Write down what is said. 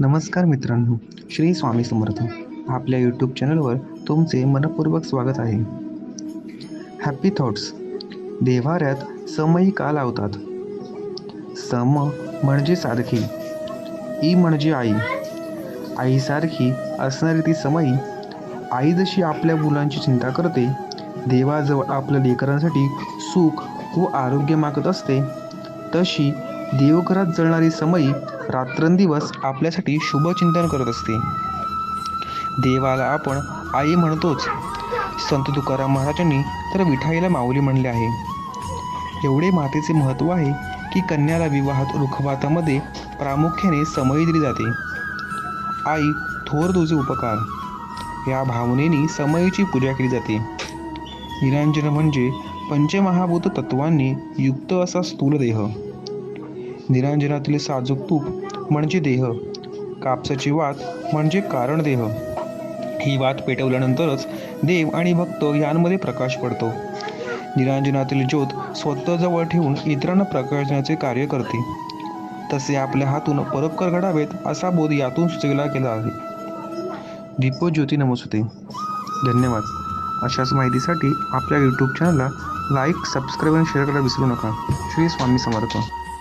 नमस्कार मित्रांनो श्री स्वामी समर्थ. आपल्या यूट्यूब चॅनलवर तुमचे मनपूर्वक स्वागत आहे. हॅपी थॉट्स देवाऱ्यात समयी का लावतात सम म्हणजे सारखी ई म्हणजे आई. आईसारखी असणारी ती समयी आई जशी आपल्या मुलांची चिंता करते देवाजवळ आपल्या लेकरांसाठी सुख व आरोग्य मागत असते तशी देवघरात जळणारी समयी रात्रंदिवस आपल्यासाठी शुभचिंतन करत असते. देवाला आपण आई म्हणतोच. संत तुकाराम महाराजांनी तर विठाईला माऊली म्हणले आहे. एवढे मातेचे महत्त्व आहे की कन्याला विवाहात रुखवातामध्ये प्रामुख्याने समयी दिली जाते. आई थोर तुझे उपकार. या भावनेने समयीची पूजा केली जाते. निरांजन म्हणजे पंचमहाभूत तत्वांनी युक्त असा स्थूल देह. निरांजनातील साजूक तूप म्हणजे देह. कापसाची वात म्हणजे कारण देह. ही वात पेटवल्यानंतरच देव आणि भक्त यांमध्ये प्रकाश पडतो. निरांजनातील ज्योत स्वतःजवळ ठेवून इतरांना प्रकाशनाचे कार्य करते. तसे आपल्या हातून परोपकार घडावेत असा बोध यातून सुचविला गेला आहे. दीपज्योती नमस्ते. धन्यवाद. अशाच माहितीसाठी आपल्या यूट्यूब चॅनलला लाईक सबस्क्राईब आणि शेअर करायला विसरू नका. श्री स्वामी समर्थ.